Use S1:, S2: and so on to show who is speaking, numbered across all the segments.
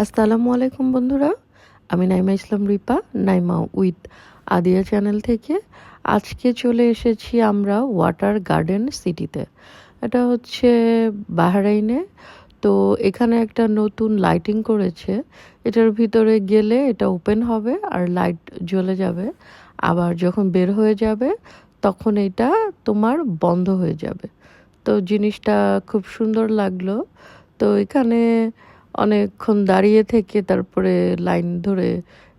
S1: আসসালামু আলাইকুম বন্ধুরা, আমি নাইমা ইসলাম রিপা, নাইমা উইথ আদিয়া চ্যানেল থেকে। আজকে চলে এসেছি আমরা ওয়াটার গার্ডেন সিটিতে। এটা হচ্ছে বাহরাইনে। তো এখানে একটা নতুন লাইটিং করেছে। এটার ভিতরে গেলে এটা ওপেন হবে আর লাইট জ্বলে যাবে। আবার যখন বের হয়ে যাবে, তখন এটা তোমার বন্ধ হয়ে যাবে। তো জিনিসটা খুব সুন্দর লাগল। তো এখানে অনেকক্ষণ দাঁড়িয়ে থেকে তারপরে লাইন ধরে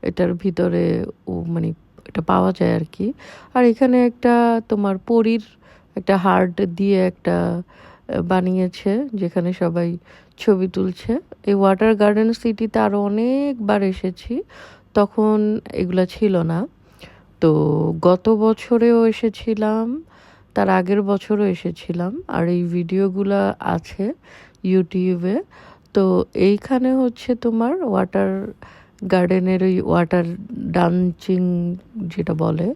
S1: এটার ভিতরে ও মানে এটা পাওয়া যায় আর কি। আর এখানে একটা তোমার পরীর একটা হার্ট দিয়ে একটা বানিয়েছে যেখানে সবাই ছবি তুলছে। এই ওয়াটার গার্ডেন সিটিতে আরও অনেকবার এসেছি, তখন এগুলা ছিল না। তো গত বছরেও এসেছিলাম, তার আগের বছরও এসেছিলাম, আর এই ভিডিওগুলো আছে ইউটিউবে। তো এইখানে হচ্ছে তোমার ওয়াটার গার্ডেনের ওই ওয়াটার ডান্সিং যেটা বলে,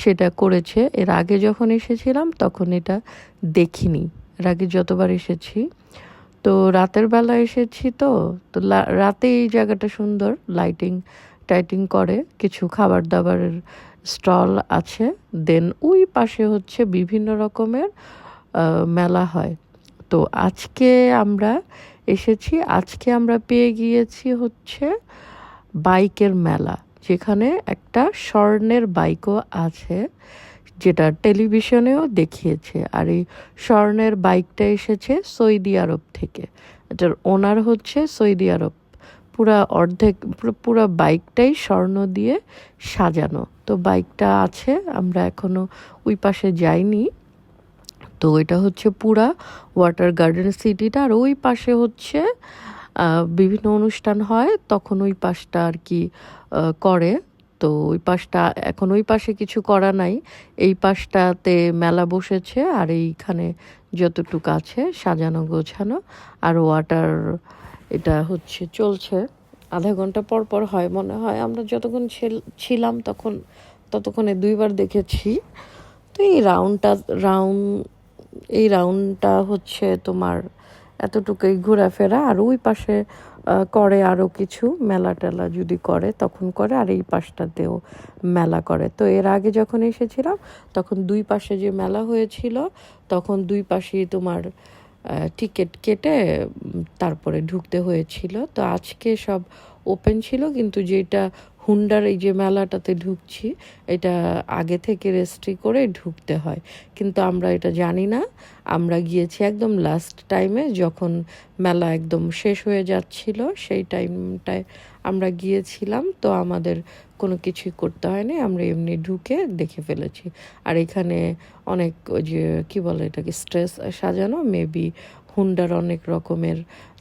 S1: সেটা করেছে। এর আগে যখন এসেছিলাম তখন এটা দেখিনি। এর আগে যতবার এসেছি। তো রাতের বেলা এসেছি তো তো রাতে এই জায়গাটা সুন্দর লাইটিং টাইটিং করে। কিছু খাবার দাবারের স্টল আছে। দেন ওই পাশে হচ্ছে বিভিন্ন রকমের মেলা হয়। তো আজকে আমরা এসেছি। আজকে আমরা পেয়ে গিয়েছি হচ্ছে বাইকের মেলা, যেখানে একটা স্বর্ণের বাইকও আছে, যেটা টেলিভিশনেও দেখিয়েছে। আর এই স্বর্ণের বাইকটা এসেছে সৌদি আরব থেকে। এটার ওনার হচ্ছে সৌদি আরব। পুরা অর্ধেক, পুরো- বাইকটাই স্বর্ণ দিয়ে সাজানো। তো বাইকটা আছে, আমরা এখনও ওই পাশে যাইনি। তো এটা হচ্ছে পুরা ওয়াটার গার্ডেন সিটিটা আর ওই পাশে হচ্ছে বিভিন্ন অনুষ্ঠান হয়, তখন ওই পাশটা আর কি করে। তো ওই পাশটা, এখন ওই পাশে কিছু করা নাই। এই পাশটাতে মেলা বসেছে, আর এইখানে যতটুকু আছে, সাজানো গোছানো। আর ওয়াটার এটা হচ্ছে চলছে। আধা ঘণ্টা পর পর হয়, মনে হয় আমরা যতক্ষণ ছিল- ছিলাম তখন, ততক্ষণে দুইবার দেখেছি। তো এই রাউন্ডটা রাউন্ড এই রাউন্ডটা হচ্ছে তোমার এতটুকুই ঘোরাফেরা। আর ওই পাশে করে আরও কিছু মেলা টেলা যদি করে, তখন করে। আর এই পাশটাতেও মেলা করে। তো এর আগে যখন এসেছিলাম, তখন দুই পাশে যে মেলা হয়েছিল, তখন দুই পাশেই তোমার টিকিট কেটে তারপরে ঢুকতে হয়েছিল। তো আজকে সব ওপেন ছিল, কিন্তু যেটা হুন্ডার এই যে মেলাটাতে ঢুকছি, এটা আগে থেকে রেজিস্ট্রি করে ঢুকতে হয়। কিন্তু আমরা এটা জানি না। আমরা গিয়েছি একদম লাস্ট টাইমে যখন মেলা একদম শেষ হয়ে যাচ্ছিল, সেই টাইমটায় আমরা গিয়েছিলাম। তো আমাদের কোনো কিছুই করতে হয়নি, আমরা এমনি ঢুকে দেখে ফেলেছি। আর এখানে অনেক ওই যে, কী বলে এটাকে, স্ট্রেস সাজানো মেবি হুন্ডার অনেক রকমের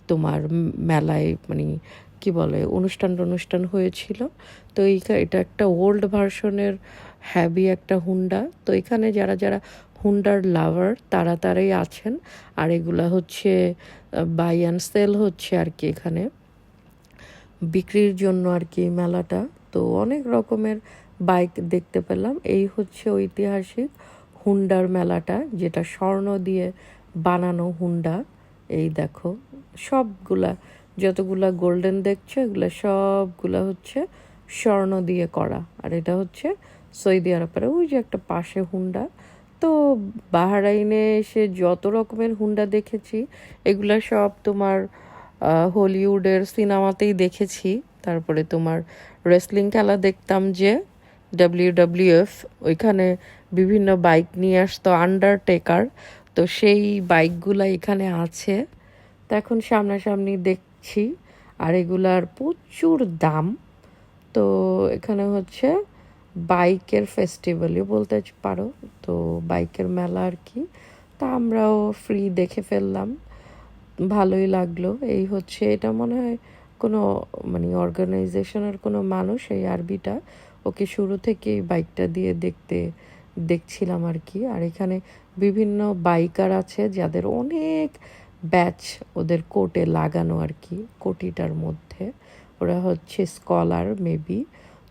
S1: তোমার মেলায় মানে কি বলে অনুষ্ঠান অনুষ্ঠান হয়েছিল। তো এইখা এটা একটা ওল্ড ভার্সনের হ্যাভি একটা হুন্ডা। তো এখানে যারা যারা হুন্ডার লাভার, তারা তারাই আছেন। আর এগুলা হচ্ছে, বাই অ্যান্ড সেল হচ্ছে আর কি এখানে। বিক্রির জন্য আর কি মেলাটা। তো অনেক রকমের বাইক দেখতে পেলাম। এই হচ্ছে ঐতিহাসিক হুন্ডার মেলাটা, যেটা স্বর্ণ দিয়ে বানানো হুন্ডা। এই দেখো, সবগুলা যতগুলা গোল্ডেন দেখছ, এগুলো সবগুলা হচ্ছে স্বর্ণ দিয়ে করা। আর এটা হচ্ছে সৌদি আরবের, ওই যে একটা পাশে হুন্ডা। তো বাহারাইনে এসে যত রকমের হুন্ডা দেখেছি, এগুলা সব তোমার হলিউডের সিনেমাতেই দেখেছি। তারপরে তোমার রেসলিং খেলা দেখতাম যে ডাব্লিউ ডাব্লিউএফ ওইখানে বিভিন্ন বাইক নিয়ে আসতো আন্ডারটেকার তো সেই বাইকগুলা এখানে আছে। তো এখন সামনাসামনি দেখছি। আর এগুলার প্রচুর দাম। তো এখানে হচ্ছে বাইকের ফেস্টিভ্যালই বলতে পারো। তো বাইকের মেলা আর কি। তা আমরাও ফ্রি দেখে ফেললাম। ভালোই লাগল। এই হচ্ছে এটা মনে হয় কোনো মানে অর্গানাইজেশনের কোনো মানুষ এই আরবিটা। ওকে শুরু থেকেই বাইকটা দিয়ে দেখতে দেখছিলাম আর কি। আর এখানে বিভিন্ন বাইকার আছে যাদের অনেক ব্যাচ ওদের কোটে লাগানো আর কি, কোটিটার মধ্যে। ওরা হচ্ছে স্কলার, মেবি।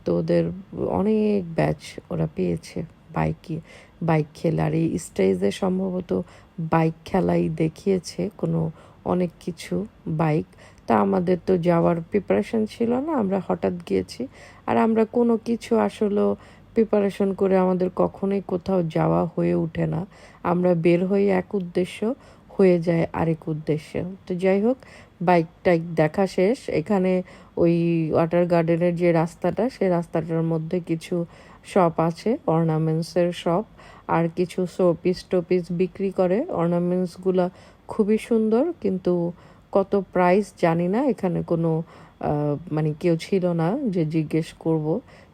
S1: তো ওদের অনেক ব্যাচ ওরা পেয়েছে বাইকে, বাইক খেলা আর এই স্টেজে সম্ভবত বাইক খেলাই দেখিয়েছে কোনো অনেক কিছু বাইক। তা আমাদের তো যাওয়ার প্রিপারেশন ছিল না, আমরা হঠাৎ গিয়েছি। আর আমরা কোনো কিছু আসলে প্রিপারেশন করে আমাদের কখনোই কোথাও যাওয়া হয়ে ওঠে না। আমরা বের হই এক উদ্দেশ্য হয়ে যায় আরেক উদ্দেশ্য। তো যাই হোক বাইক টাইক দেখা শেষ। এখানে ওই ওয়াটার গার্ডেনের যে রাস্তাটা সেই রাস্তাটার মধ্যে কিছু শপ আছে অর্নামেন্টসের শপ আর কিছু শোপিস টোপিস বিক্রি করে। অর্নামেন্টসগুলো খুবই সুন্দর, কিন্তু কত প্রাইস জানি না। এখানে কোনো মানে কেউ ছিল না যে জিজ্ঞেস করব।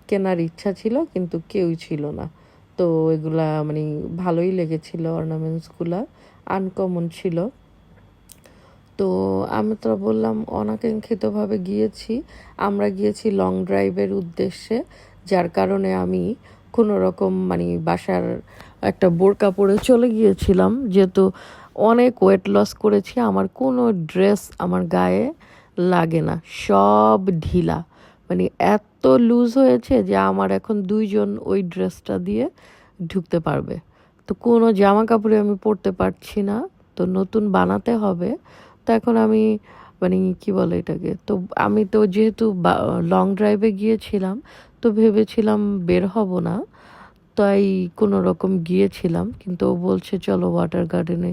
S1: কেনার ইচ্ছা ছিল, কিন্তু কেউই ছিল না। তো এগুলা মানে ভালোই লেগেছিল অর্নামেন্টসগুলা আনকমন ছিল। তো আমি তো বললাম, অনাকাঙ্ক্ষিতভাবে গিয়েছি। আমরা গিয়েছি লং ড্রাইভের উদ্দেশ্যে, যার কারণে আমি কোনো রকম মানে বাসার একটা বোরকা পরে চলে গিয়েছিলাম। যেহেতু অনেক ওয়েট লস করেছি, আমার কোনো ড্রেস আমার গায়ে লাগে না, সব ঢিলা। মানে এত লুজ হয়েছে যে আমার এখন দুইজন ওই ড্রেসটা দিয়ে ঢুকতে পারবে। তো কোনো জামা কাপড়ে আমি পরতে পারছি না, তো নতুন বানাতে হবে। তো এখন আমি মানে কি বলে এটাকে, তো আমি তো যেহেতু লং ড্রাইভে গিয়েছিলাম, তো ভেবেছিলাম বের হব না। তাই কোনো রকম গিয়েছিলাম, কিন্তু ও বলছে, চলো ওয়াটার গার্ডেনে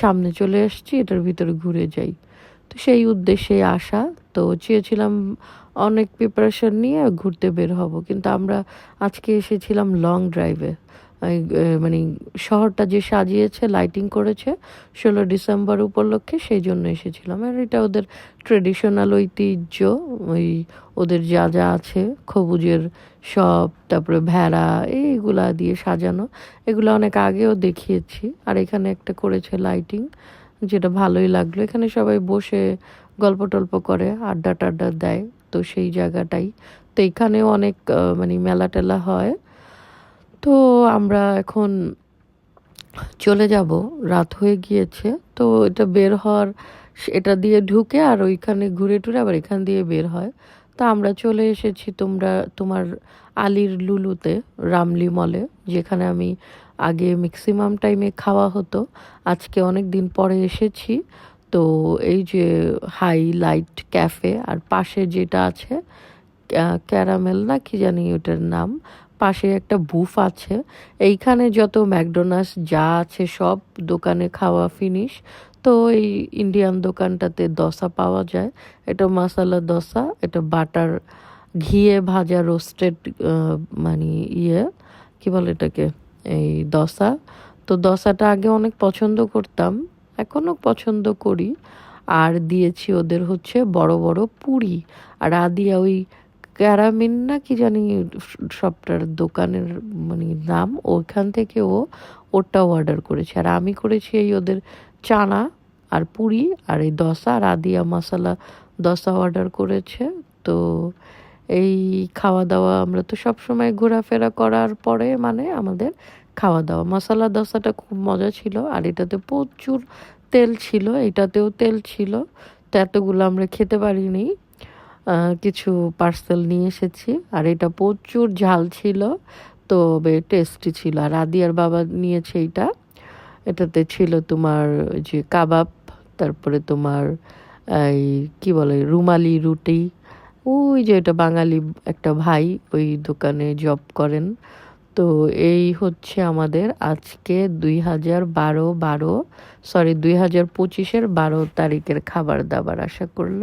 S1: সামনে চলে এসেছি এটার ভিতরে ঘুরে যাই। তো সেই উদ্দেশ্যে আসা। তো চেয়েছিলাম অনেক প্রিপারেশন নিয়ে ঘুরতে বের হব। কিন্তু আমরা আজকে এসেছিলাম লং ড্রাইভে মানে শহরটা যে সাজিয়েছে লাইটিং করেছে, ষোলো ডিসেম্বর উপলক্ষে সেই জন্য এসেছিলাম। আর এটা ওদের ট্রেডিশনাল ঐতিহ্য, ওই ওদের যা যা আছে, খবুজের সব তারপরে ভেড়া, এইগুলা দিয়ে সাজানো। এগুলো অনেক আগেও দেখিয়েছি। আর এখানে একটা করেছে লাইটিং যেটা ভালোই লাগল। এখানে সবাই বসে গল্প টল্প করে, আড্ডা টাড্ডা দেয়, তো সেই জায়গাটাই। তো এখানেও অনেক মানে মেলা টেলা হয়। তো আমরা এখন চলে যাব। রাত হয়ে গিয়েছে, তো এটা বের হওয়ার এটা দিয়ে ঢুকে আর ওইখানে ঘুরে টুরে আবার এখান দিয়ে বের হয়। তো আমরা চলে এসেছি তোমরা, তোমার আলির লুলুতে, রামলি মলে, যেখানে আমি আগে ম্যাক্সিমাম টাইমে খাওয়া হতো। আজকে অনেক দিন পরে এসেছি। তো এই যে হাই লাইট ক্যাফে আর পাশে যেটা আছে ক্যারামেল না কি জানি ওটার নাম, পাশে একটা বুফ আছে। এইখানে যত ম্যাকডোনাল্ডস যা আছে সব দোকানে খাওয়া ফিনিশ তো এই ইন্ডিয়ান দোকানটাতে দোসা পাওয়া যায়। এটা মশালা দশা এটা বাটার ঘিয়ে ভাজা রোস্টেড মানে ইয়ে কি বলে এটাকে? এই দশা তো দশাটা আগে অনেক পছন্দ করতাম, এখনও পছন্দ করি। আর দিয়েছি ওদের হচ্ছে বড় বড় পুরি। আর আদিয়া ওই ক্যারামিন না কি জানি সবটার দোকানের মানে নাম, ওইখান থেকে ও ওটাও অর্ডার করেছে। আর আমি করেছি এই ওদের চানা আর পুরি আর এই দশা আর আদিয়া মশলা দশা অর্ডার করেছে। তো এই খাওয়া দাওয়া আমরা তো সব সময় ঘোরাফেরা করার পরে মানে আমাদের খাওয়া দাওয়া মশলা দোসাটা খুব মজা ছিল আর এটাতে প্রচুর তেল ছিল, এটাতেও তেল ছিল। তো এতগুলো আমরা খেতে পারিনি। কিছু পার্সেল নিয়ে এসেছি। আর এটা প্রচুর ঝাল ছিল তো টেস্টি ছিল। আর আদিয়ার বাবা নিয়েছে এইটা এটাতে ছিল তোমার যে কাবাব, তারপরে তোমার এই কি বলে, রুমালি রুটি। ওই যে এটা বাঙালি একটা ভাই ওই দোকানে জব করেন। তো এই হচ্ছে আমাদের আজকে দুই হাজার বারো বারো সরি দুই হাজার পঁচিশের বারো তারিখের খাবার দাবার, আশা করলাম।